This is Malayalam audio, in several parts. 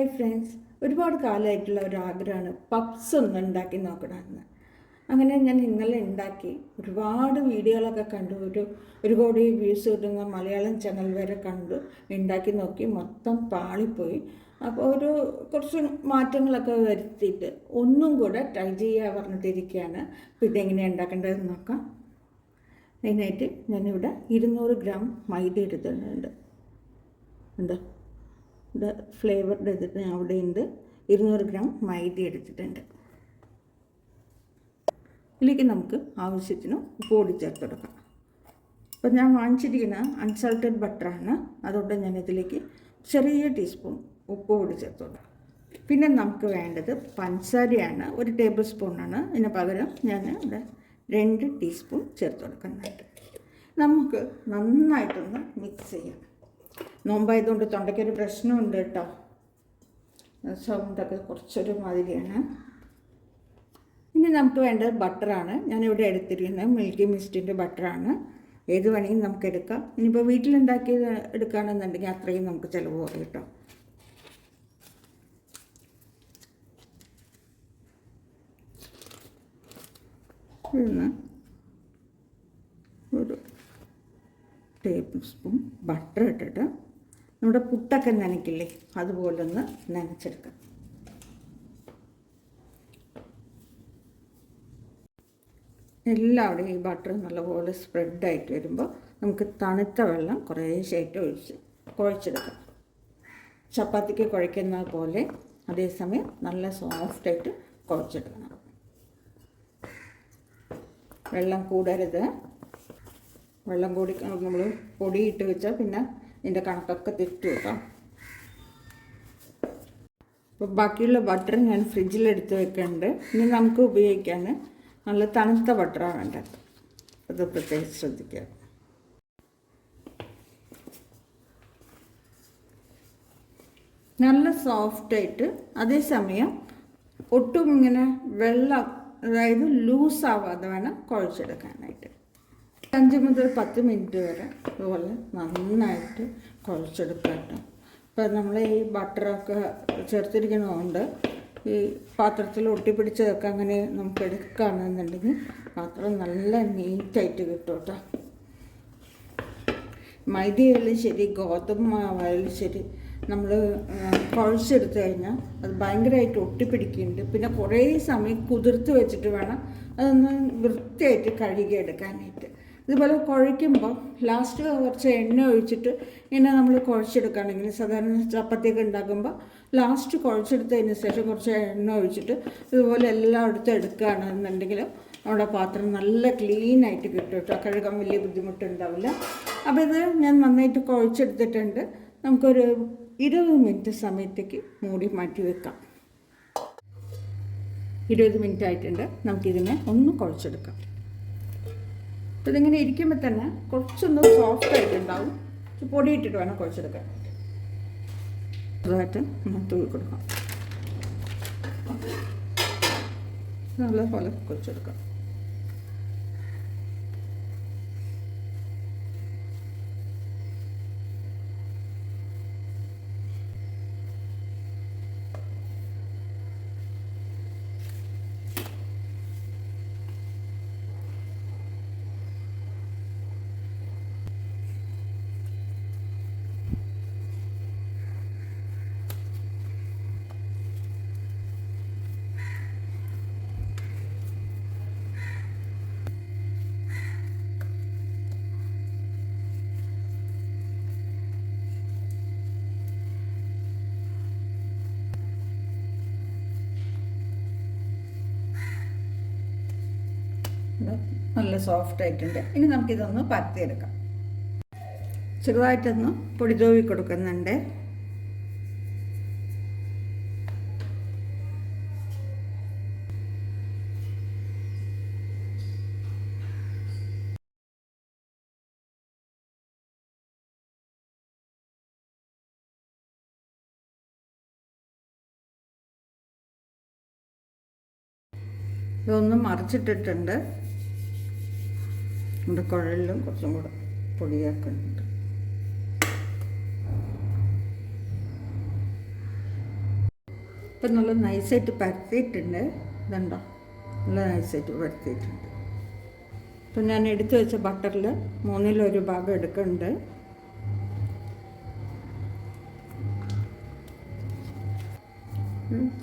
ഹായ് ഫ്രണ്ട്സ് ഒരുപാട് കാലമായിട്ടുള്ള ഒരു ആഗ്രഹമാണ് പപ്സ് ഒന്ന് ഉണ്ടാക്കി നോക്കണമെന്ന്. അങ്ങനെ ഞാൻ ഇന്നലെ ഉണ്ടാക്കി. ഒരുപാട് വീഡിയോകളൊക്കെ കണ്ടു. ഒരു ഒരു കോടി വ്യൂസ് കിട്ടുന്ന മലയാളം ചാനൽ വരെ കണ്ടു. ഉണ്ടാക്കി നോക്കി. മൊത്തം പാളിപ്പോയി. അപ്പോൾ ഒരു കുറച്ച് മാറ്റങ്ങളൊക്കെ വരുത്തിയിട്ട് ഒന്നും കൂടെ ട്രൈ ചെയ്യുക പറഞ്ഞിട്ടിരിക്കുകയാണ്. അപ്പോൾ ഇതെങ്ങനെയാണ് ഉണ്ടാക്കേണ്ടതെന്ന് നോക്കാം. അതിനായിട്ട് ഞാനിവിടെ ഇരുന്നൂറ് ഗ്രാം മൈദ എടുത്തിട്ടുണ്ട്. ഉണ്ട് ഫ്ലേവർഡ് എടുത്തിട്ട് ഞാൻ അവിടെ ഉണ്ട്. ഇരുന്നൂറ് ഗ്രാം മൈദ എടുത്തിട്ടുണ്ട്. ഇതിലേക്ക് നമുക്ക് ആവശ്യത്തിന് ഉപ്പ് കൂടി ചേർത്ത് കൊടുക്കാം. അപ്പോൾ ഞാൻ വാങ്ങിച്ചിരിക്കുന്ന അൺസാൾട്ടഡ് ബട്ടറാണ് അതുകൊണ്ട് ഞാൻ ഇതിലേക്ക് ചെറിയ ടീസ്പൂൺ ഉപ്പ് കൂടി ചേർത്ത് കൊടുക്കാം. പിന്നെ നമുക്ക് വേണ്ടത് പഞ്ചസാരയാണ്. ഒരു ടേബിൾ സ്പൂണാണ് ഇതിന് പകരം ഞാൻ ഇവിടെ രണ്ട് ടീസ്പൂൺ ചേർത്ത് കൊടുക്കുന്നുണ്ട്. നമുക്ക് നന്നായിട്ടൊന്ന് മിക്സ് ചെയ്യാം. നോമ്പായതുകൊണ്ട് തൊണ്ടയ്ക്കൊരു പ്രശ്നമുണ്ട് കേട്ടോ. സൗണ്ടൊക്കെ കുറച്ചൊരു മാതിരിയാണ്. ഇനി നമുക്ക് വേണ്ടത് ബട്ടറാണ്. ഞാനിവിടെ എടുത്തിരിക്കുന്നത് മിൽക്കി മിസ്റ്റിന്റെ ബട്ടറാണ്. ഏത് വേണമെങ്കിലും നമുക്ക് എടുക്കാം. ഇനിയിപ്പോൾ വീട്ടിലുണ്ടാക്കിയത് എടുക്കുകയാണെന്നുണ്ടെങ്കിൽ അത്രയും നമുക്ക് ചിലവ് കുറയും കേട്ടോ. ഒരു ടേബിൾ സ്പൂൺ ബട്ടർ ഇട്ടിട്ട് നമ്മുടെ പുട്ടൊക്കെ നനയ്ക്കില്ലേ? അതുപോലൊന്ന് നനച്ചെടുക്കാം. എല്ലാവിടെയും ഈ ബട്ടർ നല്ലപോലെ സ്പ്രെഡായിട്ട് വരുമ്പോൾ നമുക്ക് തണുത്ത വെള്ളം കുറേശ്ശായിട്ട് ഒഴിച്ച് കുഴച്ചെടുക്കാം. ചപ്പാത്തിക്ക് കുഴയ്ക്കുന്ന പോലെ അതേസമയം നല്ല സോഫ്റ്റായിട്ട് കുഴച്ചെടുക്കണം. വെള്ളം കൂടരുത്. വെള്ളം കൂടി നമ്മൾ പൊടിയിട്ട് വെച്ചാൽ പിന്നെ ഇതിന്റെ കണക്കൊക്കെ തെറ്റു കേട്ടോ. അപ്പോൾ ബാക്കിയുള്ള ബട്ടർ ഞാൻ ഫ്രിഡ്ജിലെടുത്ത് വെക്കുന്നുണ്ട് ഇനി നമുക്ക് ഉപയോഗിക്കാൻ നല്ല തണുത്ത ബട്ടറാണ് വേണ്ടത് അത് പ്രത്യേകിച്ച് ശ്രദ്ധിക്കുക. നല്ല സോഫ്റ്റായിട്ട് അതേസമയം ഒട്ടും ഇങ്ങനെ വെള്ളം അതായത് ലൂസാവാതെ വേണം കുഴച്ചെടുക്കാനായിട്ട്. അഞ്ച് മുതൽ പത്ത് മിനിറ്റ് വരെ അതുപോലെ നന്നായിട്ട് കുഴച്ചെടുക്കട്ടെ. കേട്ടോ ഇപ്പം നമ്മൾ ഈ ബട്ടറൊക്കെ ചേർത്തിരിക്കുന്നതുകൊണ്ട് ഈ പാത്രത്തിൽ ഒട്ടിപ്പിടിച്ചതൊക്കെ അങ്ങനെ നമുക്ക് എടുക്കുകയാണെന്നുണ്ടെങ്കിൽ പാത്രം നല്ല നീറ്റായിട്ട് കിട്ടും കേട്ടോ മൈദയായാലും ശരി ഗോതമ്പ് മാവായാലും ശരി നമ്മൾ കുഴച്ചെടുത്ത് കഴിഞ്ഞാൽ അത് ഭയങ്കരമായിട്ട് ഒട്ടിപ്പിടിക്കുന്നുണ്ട്. പിന്നെ കുറേ സമയം കുതിർത്ത് വെച്ചിട്ട് വേണം അതൊന്ന് വൃത്തിയായിട്ട് കഴുകിയെടുക്കാനായിട്ട്. ഇതുപോലെ കുഴയ്ക്കുമ്പോൾ ലാസ്റ്റ് കുറച്ച് എണ്ണ ഒഴിച്ചിട്ട് ഇങ്ങനെ നമ്മൾ കുഴച്ചെടുക്കുകയാണെങ്കിൽ സാധാരണ ചപ്പാത്തിയൊക്കെ ഉണ്ടാക്കുമ്പോൾ ലാസ്റ്റ് കുഴച്ചെടുത്തതിന് ശേഷം കുറച്ച് എണ്ണ ഒഴിച്ചിട്ട് ഇതുപോലെ എല്ലായിടത്തും എടുക്കുകയാണെന്നുണ്ടെങ്കിൽ നമ്മുടെ പാത്രം നല്ല ക്ലീൻ ആയിട്ട് കിട്ടും കേട്ടോ. കഴുകാൻ വലിയ ബുദ്ധിമുട്ടുണ്ടാവില്ല. അപ്പോൾ ഇത് ഞാൻ നന്നായിട്ട് കുഴച്ചെടുത്തിട്ടുണ്ട്. നമുക്കൊരു ഇരുപത് മിനിറ്റ് സമയത്തേക്ക് മൂടി മാറ്റി വെക്കാം. ഇരുപത് മിനിറ്റ് ആയിട്ടുണ്ട്. നമുക്കിതിനെ ഒന്ന് കുഴച്ചെടുക്കാം. അപ്പോൾ ഇതിങ്ങനെ ഇരിക്കുമ്പോൾ തന്നെ കുറച്ചൊന്ന് സോഫ്റ്റ് ആയിട്ടുണ്ടാവും പൊടിയിട്ടിട്ട് വേണം കുഴച്ചെടുക്കാൻ. ചെറുതായിട്ട് തൂക്കി കൊടുക്കാം. നല്ലപോലെ കുഴച്ചെടുക്കാം. നല്ല സോഫ്റ്റ് ആയിട്ടുണ്ട് ഇനി നമുക്കിതൊന്ന് പരത്തിയെടുക്കാം. ചെറുതായിട്ടൊന്ന് പൊടി തൂവി കൊടുക്കുന്നുണ്ട്. ഇതൊന്നും മറിച്ചിട്ടിട്ടുണ്ട്. നമ്മുടെ കുഴലിലും കുറച്ചും കൂടെ പൊടിയാക്കുന്നുണ്ട് ഇപ്പം നല്ല നൈസായിട്ട് പരത്തിയിട്ടുണ്ട്. ഇതുണ്ടോ? നല്ല നൈസായിട്ട് പരത്തിയിട്ടുണ്ട്. ഇപ്പം ഞാൻ എടുത്തു വെച്ച ബട്ടറിൽ മൂന്നിലൊരു ഭാഗം എടുക്കുന്നുണ്ട്.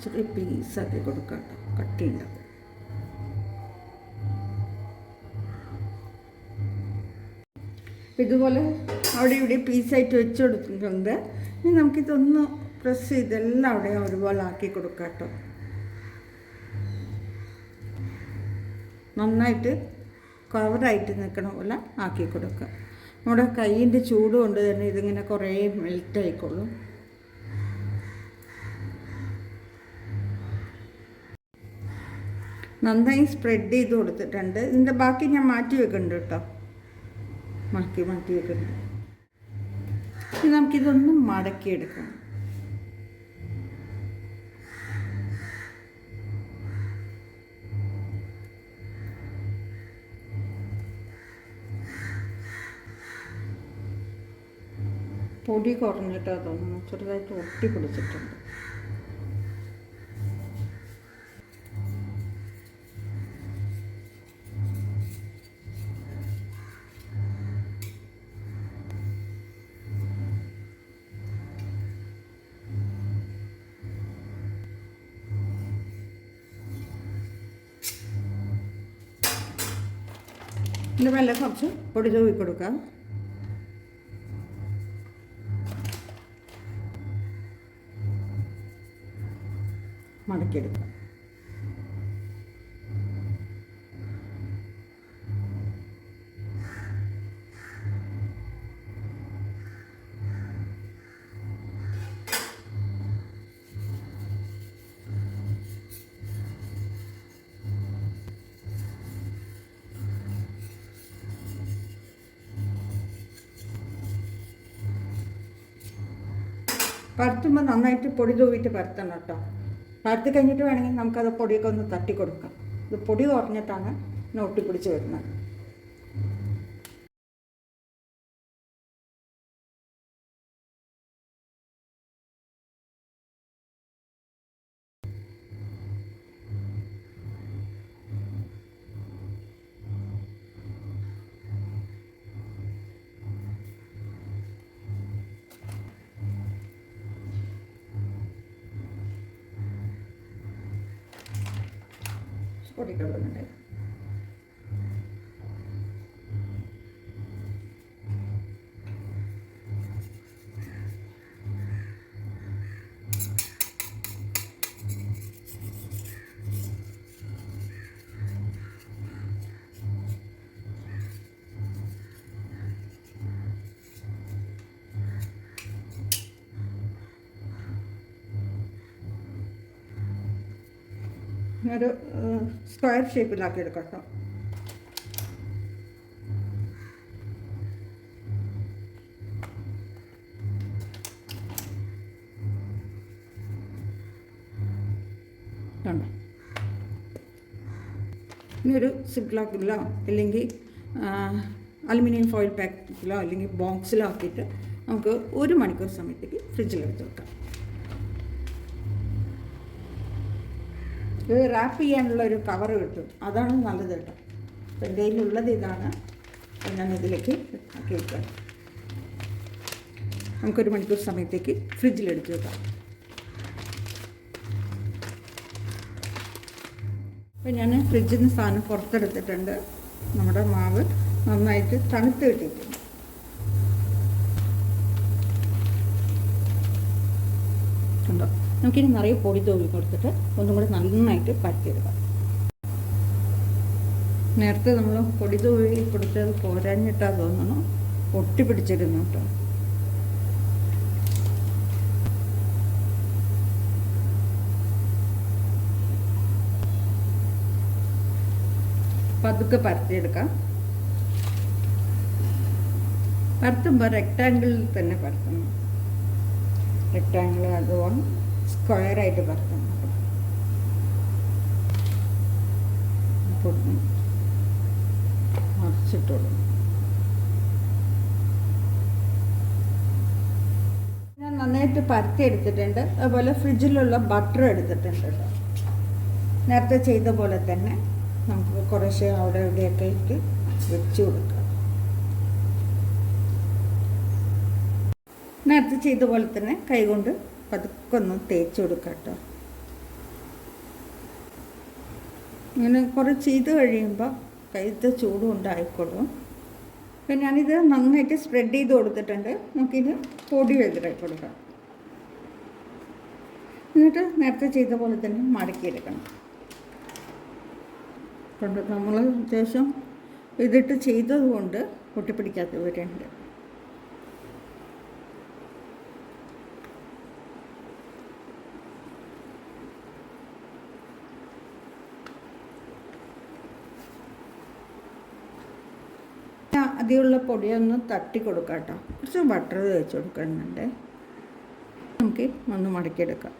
ചെറിയ പീസാക്കി കൊടുക്കാം കേട്ടോ. കട്ടിയുണ്ടാവും ഇതുപോലെ അവിടെ ഇവിടെ പീസായിട്ട് വെച്ച് കൊടുത്തിട്ടുണ്ട് ഇനി നമുക്കിതൊന്ന് പ്രസ് ചെയ്തെല്ലാം അവിടെ ഒരുപോലെ ആക്കി കൊടുക്കാം കേട്ടോ. നന്നായിട്ട് കവറായിട്ട് നിൽക്കണ പോലെ ആക്കി കൊടുക്കുക നമ്മുടെ കയ്യിന്റെ ചൂട് കൊണ്ട് തന്നെ ഇതിങ്ങനെ കുറേ മെൽറ്റ് ആയിക്കോളും. നന്നായി സ്പ്രെഡ് ചെയ്ത് കൊടുത്തിട്ടുണ്ട്. ഇതിന്റെ ബാക്കി ഞാൻ മാറ്റി വെക്കുന്നുണ്ട് കേട്ടോ. മാറ്റി മാറ്റി വെക്കുന്നത് ഇനി നമുക്കിതൊന്ന് മടക്കിയെടുക്കാം. പൊടി കുറഞ്ഞിട്ട് തോന്നുന്നു. ചെറുതായിട്ട് ഒട്ടി പിടിച്ചിട്ടുണ്ട്. മേലെ കുറച്ച് പൊടി തൂവി കൊടുക്കാം. മടക്കിയെടുക്കാം. പരത്തുമ്പോൾ നന്നായിട്ട് പൊടി തൂവിയിട്ട് പരത്തണം കേട്ടോ. പരത്തി കഴിഞ്ഞിട്ട് വേണമെങ്കിൽ നമുക്കത് പൊടിയൊക്കെ ഒന്ന് തട്ടി കൊടുക്കാം ഇത് പൊടി കുറഞ്ഞിട്ടാണ് നോട്ടി പിടിച്ച് വരുന്നത്. ഒരു സ്ക്വയർ ഷേപ്പിലാക്കി എടുക്കട്ടോ കേട്ടോ കണ്ടോ? ഇനി ഒരു സിപ്ലാക്കിലോ അല്ലെങ്കിൽ അലുമിനിയം ഫോയിൽ പാക്കറ്റിലോ അല്ലെങ്കിൽ ബോക്സിലോ ആക്കിയിട്ട് നമുക്ക് ഒരു മണിക്കൂർ സമയത്തേക്ക് ഫ്രിഡ്ജിൽ എടുത്ത് വെക്കാം. ഇത് റാപ്പ് ചെയ്യാനുള്ള ഒരു കവർ കിട്ടും. അതാണ് നല്ലത് കേട്ടോ. അപ്പം എന്റെ കയ്യിലുള്ളത് ഇതാണ്. അപ്പം ഞാൻ ഇതിലേക്ക് ആക്കി വെക്കാം. നമുക്കൊരു മണിക്കൂർ സമയത്തേക്ക് ഫ്രിഡ്ജിൽ എടുത്ത് വെക്കാം. അപ്പം ഞാൻ ഫ്രിഡ്ജിൽ നിന്ന് സാധനം പുറത്തെടുത്തിട്ടുണ്ട്. നമ്മുടെ മാവ് നന്നായിട്ട് തണുത്ത് കിട്ടിയിട്ടുണ്ട് കണ്ടോ നമുക്കിനി നിറയെ പൊടി തൂവി കൊടുത്തിട്ട് ഒന്നും കൂടെ നന്നായിട്ട് പരത്തിയെടുക്കാം. നേരത്തെ നമ്മൾ പൊടി തൂവി കൊടുത്തത് പോരാഞ്ഞിട്ടാ തോന്നണം ഒട്ടി പിടിച്ചിരുന്നു കേട്ടോ. പതുക്കെ പരത്തിയെടുക്കാം. പരത്തുമ്പോൾ റെക്റ്റാങ്കിളിൽ തന്നെ പരത്തണം. റെക്റ്റാങ്കിൾ അതുകൊണ്ട് സ്ക്വയറായിട്ട് പരത്തണം പൊടി മറിച്ചിട്ടോളും. ഞാൻ നന്നായിട്ട് പരത്തി എടുത്തിട്ടുണ്ട്. അതുപോലെ ഫ്രിഡ്ജിലുള്ള ബട്ടർ എടുത്തിട്ടുണ്ട് കേട്ടോ. നേരത്തെ ചെയ്ത പോലെ തന്നെ നമുക്ക് കുറേശ്ശെ അവിടെ ഇവിടെയൊക്കെ ഇട്ട് വെച്ച് കൊടുക്കാം. നേരത്തെ ചെയ്ത പോലെ തന്നെ കൈകൊണ്ട് പതുക്കെ ഒന്ന് തേച്ച് കൊടുക്കാം കേട്ടോ ഇങ്ങനെ കുറച്ച് ഇത് കഴിയുമ്പോൾ കയ്യത്തെ ചൂടും ഉണ്ടായിക്കോളും അപ്പം ഞാനിത് നന്നായിട്ട് സ്പ്രെഡ് ചെയ്ത് കൊടുത്തിട്ടുണ്ട്. നമുക്കിത് പൊടി വെതിരായി കൊടുക്കാം. എന്നിട്ട് നേരത്തെ ചെയ്ത പോലെ തന്നെ മടക്കിയെടുക്കണം. കൊണ്ട് നമ്മൾ അത്യാവശ്യം ഇതിട്ട് ചെയ്തത് കൊണ്ട് ഒട്ടിപ്പിടിക്കാത്തവരുണ്ട് അതിലുള്ള പൊടിയൊന്ന് തട്ടി കൊടുക്കാം കേട്ടോ കുറച്ച് ബട്ടർ തേച്ച് കൊടുക്കുന്നുണ്ട്. നമുക്ക് ഒന്ന് മടക്കിയെടുക്കാം.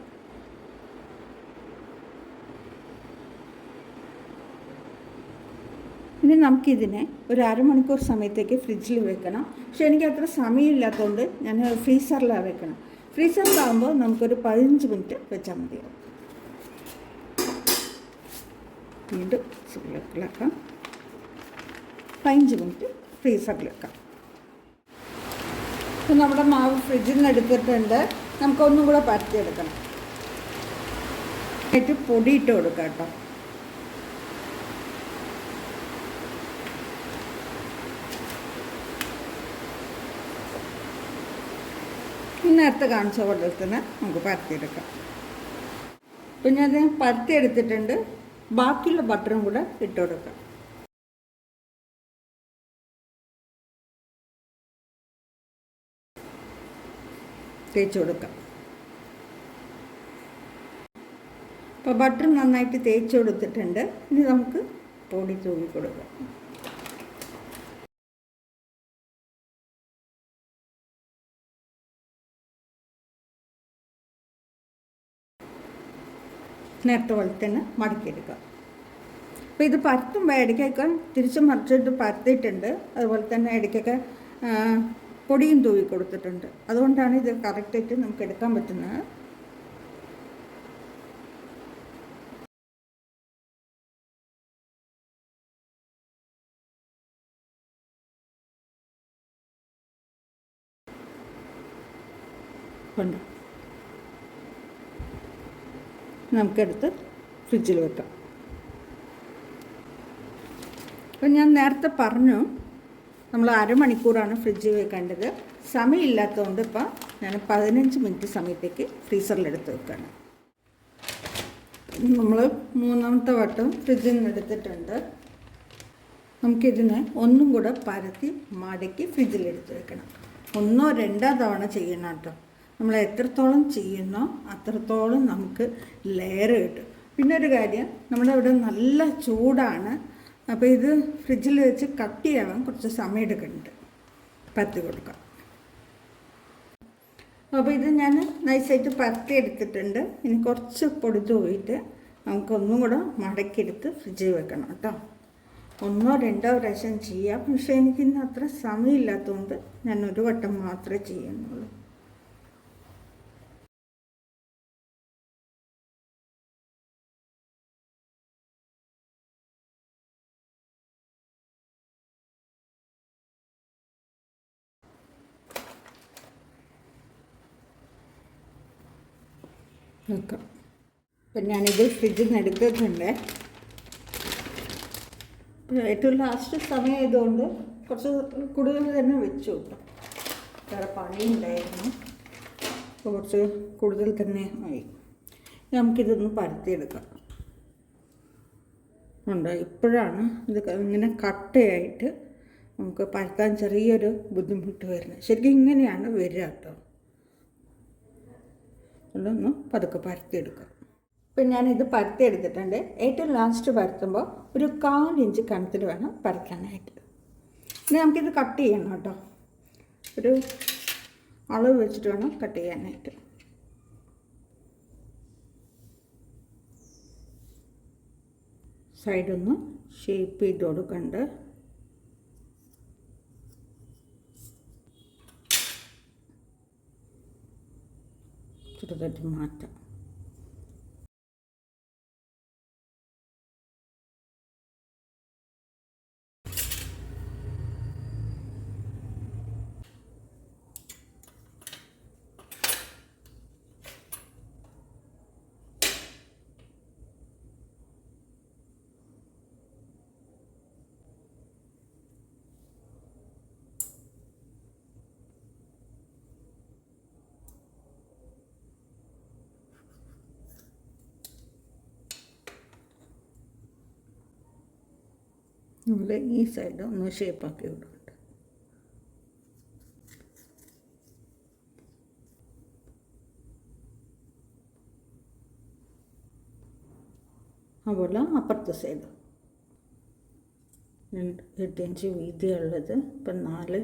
ഇനി നമുക്കിതിനെ ഒരു അരമണിക്കൂർ സമയത്തേക്ക് ഫ്രിഡ്ജിൽ വെക്കണം. പക്ഷെ എനിക്ക് അത്ര സമയമില്ലാത്തതുകൊണ്ട് ഞാൻ ഫ്രീസറിലാണ് വെക്കണം. ഫ്രീസറിലാകുമ്പോൾ നമുക്കൊരു പതിനഞ്ച് മിനിറ്റ് വെച്ചാൽ മതിയാവും. വീണ്ടും സുഖം പതിനഞ്ച് മിനിറ്റ് ഫ്രീസറിൽ വെക്കാം ഇപ്പം നമ്മുടെ മാവ് ഫ്രിഡ്ജിൽ നിന്ന് എടുത്തിട്ടുണ്ട് നമുക്കൊന്നും കൂടെ പരത്തിയെടുക്കണം. എന്നിട്ട് പൊടി കൊടുക്കാം കേട്ടോ. നേരത്തെ കാണിച്ച പോലെ തന്നെ നമുക്ക് പരത്തിയെടുക്കാം. പിന്നെ അത് പരത്തി എടുത്തിട്ടുണ്ട് ബാക്കിയുള്ള ബട്ടറും കൂടെ ഇട്ട് കൊടുക്കാം. തേച്ച് കൊടുക്കാം. അപ്പോൾ ബട്ടർ നന്നായിട്ട് തേച്ച് കൊടുത്തിട്ടുണ്ട്. ഇനി നമുക്ക് പൊടി തൂങ്ങി കൊടുക്കാം. നേരത്തെ പോലെ തന്നെ മടക്കിയെടുക്കുക. അപ്പോൾ ഇത് പരത്തുമ്പോൾ ഇടയ്ക്കൊക്കെ തിരിച്ച് മറിച്ചിട്ട് പരത്തിയിട്ടുണ്ട്. അതുപോലെ തന്നെ ഇടയ്ക്കൊക്കെ പൊടിയും തൂവി കൊടുത്തിട്ടുണ്ട്. അതുകൊണ്ടാണ് ഇത് കറക്റ്റായിട്ട് നമുക്ക് എടുക്കാൻ പറ്റുന്നത്. കൊണ്ട്? നമുക്കെടുത്ത് ഫ്രിഡ്ജിൽ വെക്കാം. അപ്പം ഞാൻ നേരത്തെ പറഞ്ഞു നമ്മൾ അരമണിക്കൂറാണ് ഫ്രിഡ്ജിൽ വെക്കേണ്ടത്. സമയമില്ലാത്തതുകൊണ്ട് ഇപ്പോൾ ഞാൻ പതിനഞ്ച് മിനിറ്റ് സമയത്തേക്ക് ഫ്രീസറിലെടുത്ത് വെക്കുകയാണ് നമ്മൾ മൂന്നാമത്തെ വട്ടം ഫ്രിഡ്ജിൽ നിന്ന് എടുത്തിട്ടുണ്ട്. നമുക്കിതിനെ ഒന്നും കൂടെ പരത്തി മടക്കി ഫ്രിഡ്ജിലെടുത്ത് വെക്കണം. ഒന്നോ രണ്ടോ തവണ ചെയ്യണം കേട്ടോ. നമ്മൾ എത്രത്തോളം ചെയ്യുന്നോ അത്രത്തോളം നമുക്ക് ലെയർ കിട്ടും. പിന്നെ ഒരു കാര്യം നമ്മുടെ ഇവിടെ നല്ല ചൂടാണ്. അപ്പോൾ ഇത് ഫ്രിഡ്ജിൽ വെച്ച് കട്ട് ചെയ്യാൻ കുറച്ച് സമയം എടുക്കുന്നുണ്ട് പരത്തി കൊടുക്കാം. അപ്പോൾ ഇത് ഞാൻ നൈസായിട്ട് പരത്തി എടുത്തിട്ടുണ്ട്. ഇനി കുറച്ച് പൊടി തൂവിയിട്ട് നമുക്കൊന്നും കൂടെ മടക്കിയെടുത്ത് ഫ്രിഡ്ജിൽ വെക്കണം കേട്ടോ. ഒന്നോ രണ്ടോ പ്രാവശ്യം ചെയ്യാം. പക്ഷേ എനിക്കിന്ന് അത്ര സമയമില്ലാത്തതുകൊണ്ട് ഞാൻ ഒരു വട്ടം മാത്രമേ ചെയ്യുന്നുള്ളൂ. വെക്കാം. അപ്പം ഞാനിത് ഫ്രിഡ്ജിൽ നിന്ന് എടുത്തിട്ടുണ്ട് ഏറ്റവും ലാസ്റ്റ് സമയമായതുകൊണ്ട് കുറച്ച് കൂടുതൽ തന്നെ വെച്ചു വേറെ പണിയുണ്ടായിരുന്നു അപ്പോൾ കുറച്ച് കൂടുതൽ തന്നെ ആയി. നമുക്കിതൊന്ന് പരത്തിയെടുക്കാം. ഉണ്ട് ഇപ്പോഴാണ് ഇത് ഇങ്ങനെ കട്ടയായിട്ട് നമുക്ക് പരത്താൻ ചെറിയൊരു ബുദ്ധിമുട്ട് വരുന്നത്. ശരിക്കും ഇങ്ങനെയാണ് വരിക കേട്ടോ. അതൊന്ന് പതുക്കെ പരത്തിയെടുക്കുക. ഇപ്പം ഞാനിത് പരത്തിയെടുത്തിട്ടുണ്ട്. ഏറ്റവും ലാസ്റ്റ് പരത്തുമ്പോൾ ഒരു കാലിഞ്ച് കണത്തിൽ വേണം പരത്താനായിട്ട് ഇനി നമുക്കിത് കട്ട് ചെയ്യണം കേട്ടോ. ഒരു അളവ് വെച്ചിട്ട് വേണം കട്ട് ചെയ്യാനായിട്ട്. സൈഡൊന്ന് ഷേപ്പ് ചെയ്ത് കൊടുക്കണ്ട്. ചെറുതായിട്ട് മാറ്റാം നമ്മൾ ഈ സൈഡ് ഒന്ന് ഷേപ്പാക്കി വിടുന്നുണ്ട് അതുപോലെ അപ്പുറത്തെ സൈഡ് രണ്ട് എട്ട് ഇഞ്ച് വീതിയുള്ളത് ഇപ്പം നാല്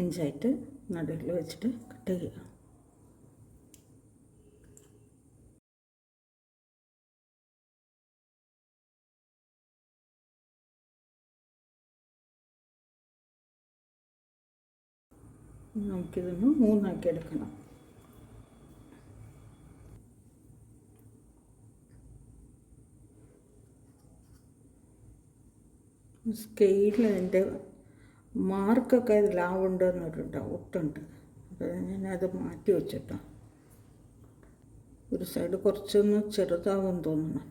ഇഞ്ചായിട്ട് നടുവിൽ വെച്ചിട്ട് കട്ട് ചെയ്യുക. നമുക്കിതൊന്ന് മൂന്നാക്കി എടുക്കണം സ്കെയിലിൽ എന്റെ മാർക്കൊക്കെ ലാവുണ്ട് എന്നൊരു ഒട്ടുണ്ട്. അപ്പോൾ ഞാനത് മാറ്റി വെച്ചിട്ടാണ് ഒരു സൈഡ് കുറച്ചൊന്ന് ചെറുതാവും തോന്നുന്നു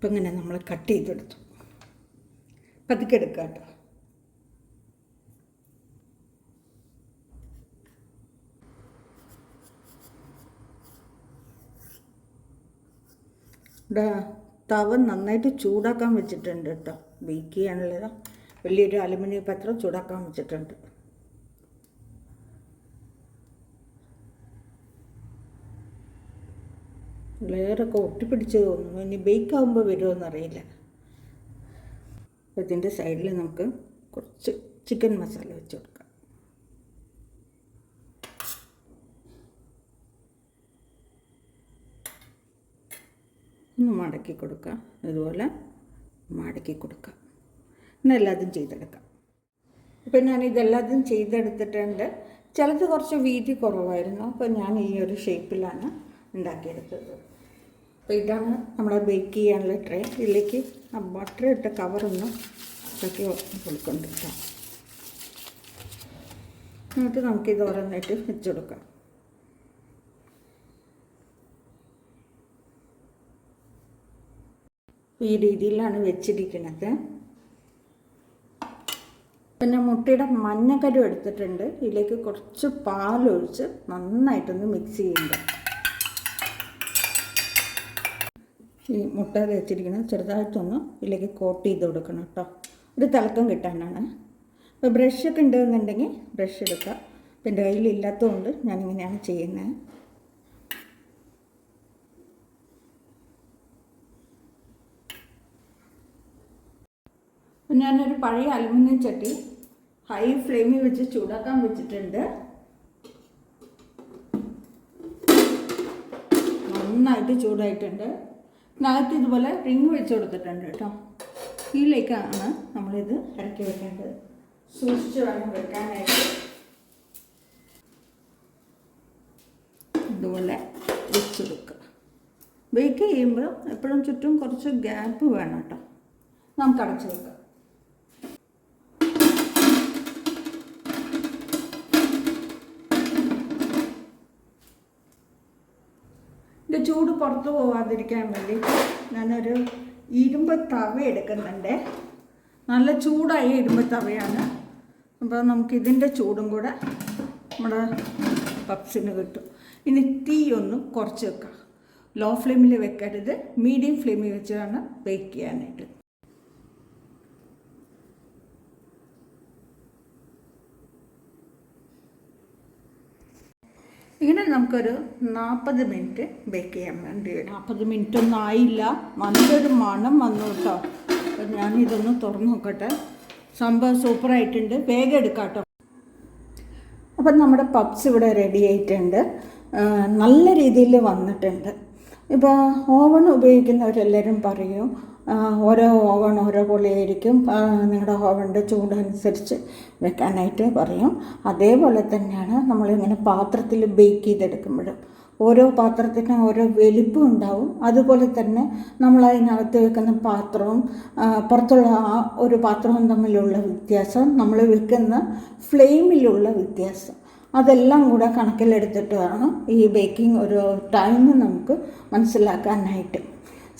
ഇപ്പം ഇങ്ങനെ നമ്മൾ കട്ട് ചെയ്തെടുത്തു. പതുക്കെ എടുക്കാം കേട്ടോ ഇവിടെ തവ നന്നായിട്ട് ചൂടാക്കാൻ വെച്ചിട്ടുണ്ട് കേട്ടോ ബേക്ക് ചെയ്യാനുള്ളത്. വലിയൊരു അലുമിനിയം പത്രം ചൂടാക്കാൻ വെച്ചിട്ടുണ്ട്. ലെയറൊക്കെ ഒട്ടിപ്പിടിച്ച് തോന്നുന്നു. ഇനി ബേക്ക് ആകുമ്പോൾ വരുമോ അറിയില്ല. അപ്പോൾ ഇതിന്റെ സൈഡിൽ നമുക്ക് കുറച്ച് ചിക്കൻ മസാല വെച്ച് കൊടുക്കാം. ഒന്ന് മടക്കി കൊടുക്കാം. അതുപോലെ മടക്കി കൊടുക്കാം. പിന്നെ എല്ലാതും ചെയ്തെടുക്കാം. ഇപ്പം ഞാൻ ഇതെല്ലാതും ചെയ്തെടുത്തിട്ടുണ്ട്. ചിലത് കുറച്ച് വീതി കുറവായിരുന്നു. അപ്പോൾ ഞാൻ ഈ ഒരു ഷേപ്പിലാണ് ഉണ്ടാക്കിയെടുത്തത്. അപ്പോൾ ഇതാണ് നമ്മൾ ബേക്ക് ചെയ്യാനുള്ള ട്രേ ഇതിലേക്ക് ആ ബട്ടർ ഇട്ട കവറൊന്ന് ഇതൊക്കെ കൊടുക്കുന്നുണ്ട് കേട്ടോ എന്നിട്ട് നമുക്കിത് ഓരോന്നായിട്ട് വെച്ച് കൊടുക്കാം. ഈ രീതിയിലാണ് വെച്ചിരിക്കുന്നത് പിന്നെ മുട്ടയുടെ മഞ്ഞക്കരു എടുത്തിട്ടുണ്ട്. ഇതിലേക്ക് കുറച്ച് പാലൊഴിച്ച് നന്നായിട്ടൊന്ന് മിക്സ് ചെയ്യുന്നുണ്ട്. ഈ മുട്ട വെച്ചിരിക്കുന്നത് ചെറുതായിട്ടൊന്ന് ഇതിലേക്ക് കോട്ട് ചെയ്ത് കൊടുക്കണം കേട്ടോ. ഒരു തിളക്കം കിട്ടാനാണ്. അപ്പോൾ ബ്രഷൊക്കെ ഉണ്ടെന്നുണ്ടെങ്കിൽ ബ്രഷ് എടുക്കുക. അപ്പം എന്റെ കയ്യിൽ ഇല്ലാത്തതുകൊണ്ട് ഞാനിങ്ങനെയാണ് ചെയ്യുന്നത്. ഞാനൊരു പഴയ അലുമിനിയം ചട്ടി ഹൈ ഫ്ലെയിമിൽ വെച്ച് ചൂടാക്കാൻ വെച്ചിട്ടുണ്ട്. നന്നായിട്ട് ചൂടായിട്ടുണ്ട്. ഇതിനകത്ത് ഇതുപോലെ റിങ് വെച്ച് കൊടുത്തിട്ടുണ്ട് കേട്ടോ. ഇതിലേക്കാണ് നമ്മളിത് ഇറക്കി വെക്കേണ്ടത്. സൂക്ഷിച്ച് വേണം വെക്കാനായിട്ട്. ഇതുപോലെ വെച്ചെടുക്കുക ബേക്ക് ചെയ്യുമ്പോൾ എപ്പോഴും ചുറ്റും കുറച്ച് ഗ്യാപ്പ് വേണം കേട്ടോ. നമുക്ക് അടച്ചു വെക്കാം. ഇതിന്റെ ചൂട് പുറത്ത് പോവാതിരിക്കാൻ വേണ്ടി ഞാനൊരു ഇരുമ്പ് തവ എടുക്കുന്നുണ്ട്. നല്ല ചൂടായ ഇരുമ്പ് തവയാണ് അപ്പോൾ നമുക്ക് ഇതിന്റെ ചൂടും കൂടെ നമ്മുടെ പപ്സിന് കിട്ടും. ഇനി തീ ഒന്ന് കുറച്ച് വെക്കാം. ലോ ഫ്ലെയിമിൽ വെക്കരുത്. മീഡിയം ഫ്ലെയിമിൽ വെച്ചാണ് ബേക്ക് ചെയ്യാനായിട്ട്. ഇങ്ങനെ നമുക്കൊരു നാൽപ്പത് മിനിറ്റ് ബേക്ക് ചെയ്യാൻ വേണ്ടി വരും. നാൽപ്പത് മിനിറ്റ് ഒന്നും ആയില്ല. നല്ലൊരു മണം വന്നു കേട്ടോ. അപ്പം ഞാനിതൊന്ന് തുറന്നു നോക്കട്ടെ. സംഭവം സൂപ്പറായിട്ടുണ്ട് വേഗം എടുക്കാം കേട്ടോ അപ്പം നമ്മുടെ പപ്സ് ഇവിടെ റെഡി ആയിട്ടുണ്ട്. നല്ല രീതിയിൽ വന്നിട്ടുണ്ട്. ഇപ്പോൾ ഓവൺ ഉപയോഗിക്കുന്നവരെല്ലാവരും പറയും ഓരോ ഓവൺ ഓരോ പോലെയായിരിക്കും ആ, നിങ്ങളുടെ ഓവണിന്റെ ചൂടനുസരിച്ച് വെക്കാനായിട്ട് പറയും. അതേപോലെ തന്നെയാണ് നമ്മളിങ്ങനെ പാത്രത്തിൽ ബേക്ക് ചെയ്തെടുക്കുമ്പോഴും. ഓരോ പാത്രത്തിനും ഓരോ വലിപ്പം ഉണ്ടാവും. അതുപോലെ തന്നെ നമ്മൾ അതിനകത്ത് വെക്കുന്ന പാത്രവും പുറത്തുള്ള ആ ഒരു പാത്രവും തമ്മിലുള്ള വ്യത്യാസം നമ്മൾ വെക്കുന്ന ഫ്ലെയിമിലുള്ള വ്യത്യാസം. അതെല്ലാം കൂടെ കണക്കിലെടുത്തിട്ട് വേണം ഈ ബേക്കിംഗ് ഒരു ടൈം നമുക്ക് മനസ്സിലാക്കാനായിട്ട്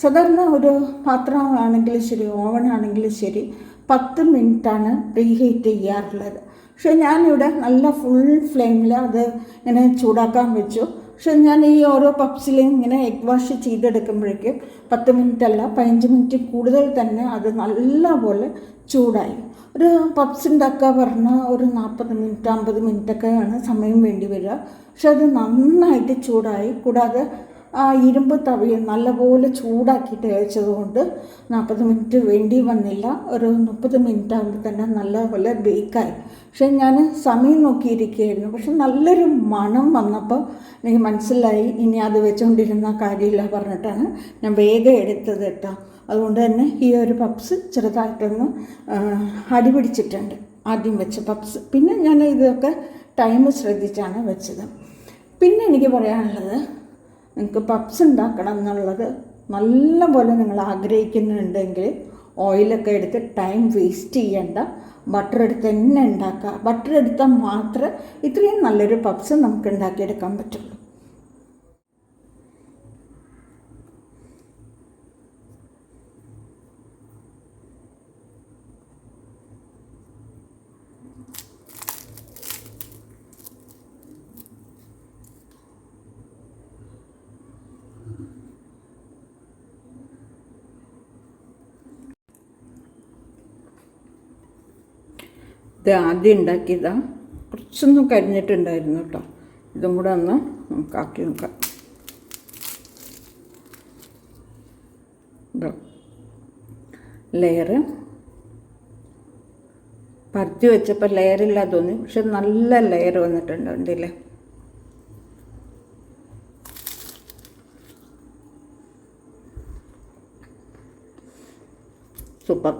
സാധാരണ ഒരു പാത്രമാണെങ്കിലും ശരി ഓവനാണെങ്കിലും ശരി പത്ത് മിനിറ്റാണ് റീഹീറ്റ് ചെയ്യാറുള്ളത്. പക്ഷേ ഞാനിവിടെ നല്ല ഫുൾ ഫ്ലെയിമിൽ അത് ഇങ്ങനെ ചൂടാക്കാൻ വെച്ചു. പക്ഷെ ഞാൻ ഈ ഓരോ പപ്സിലും ഇങ്ങനെ എഗ് വാഷ് ചെയ്തെടുക്കുമ്പോഴേക്കും പത്ത് മിനിറ്റ് അല്ല പതിനഞ്ച് മിനിറ്റ് കൂടുതൽ തന്നെ അത് നല്ലപോലെ ചൂടായി. ഒരു പപ്സ് ഉണ്ടാക്കുക പറഞ്ഞാൽ ഒരു നാൽപ്പത് മിനിറ്റ് അമ്പത് മിനിറ്റൊക്കെയാണ് സമയം വേണ്ടി വരിക. പക്ഷെ അത് നന്നായിട്ട് ചൂടായി കൂടാതെ ആ ഇരുമ്പ് തവിയിൽ നല്ലപോലെ ചൂടാക്കിയിട്ട് വെച്ചതുകൊണ്ട് നാൽപ്പത് മിനിറ്റ് വേണ്ടി വന്നില്ല. ഒരു മുപ്പത് മിനിറ്റ് ആകുമ്പോൾ തന്നെ നല്ലപോലെ ബേക്കായി. പക്ഷെ ഞാൻ സമയം നോക്കിയിരിക്കുകയായിരുന്നു. പക്ഷെ നല്ലൊരു മണം വന്നപ്പോൾ എനിക്ക് മനസ്സിലായി ഇനി അത് വെച്ചുകൊണ്ടിരുന്ന കാര്യമില്ല പറഞ്ഞിട്ടാണ് ഞാൻ വേഗം എടുത്തത് കേട്ടോ. അതുകൊണ്ട് തന്നെ ഈ ഒരു പപ്സ് ചെറുതായിട്ടൊന്ന് അടിപിടിച്ചിട്ടുണ്ട് അടി പിടിച്ചിട്ടുണ്ട്. ആദ്യം വെച്ച പപ്സ്. പിന്നെ ഞാൻ ഇതൊക്കെ ടൈം ശ്രദ്ധിച്ചാണ് വെച്ചത്. പിന്നെ എനിക്ക് പറയാനുള്ളത് നിങ്ങൾക്ക് പപ്സ് ഉണ്ടാക്കണം എന്നുള്ളത് നല്ലപോലെ നിങ്ങൾ ആഗ്രഹിക്കുന്നുണ്ടെങ്കിൽ ഓയിലൊക്കെ എടുത്ത് ടൈം വേസ്റ്റ് ചെയ്യേണ്ട. ബട്ടർ എടുത്ത് തന്നെ ഉണ്ടാക്കുക. ബട്ടർ എടുത്താൽ മാത്രമേ ഇത്രയും നല്ലൊരു പപ്സ് നമുക്ക് ഉണ്ടാക്കിയെടുക്കാൻ പറ്റുള്ളൂ. ആദ്യം ഉണ്ടാക്കിയതാ. കുറച്ചൊന്നും കരിഞ്ഞിട്ടുണ്ടായിരുന്നു കേട്ടോ. ഇതും കൂടെ ഒന്ന് നമുക്ക് ആക്കി നോക്കാം. ലെയറ്. പരത്തി വെച്ചപ്പോൾ ലെയറില്ല തോന്നി. പക്ഷെ നല്ല ലെയർ വന്നിട്ടുണ്ട് ഉണ്ടല്ലേ സൂപ്പർ.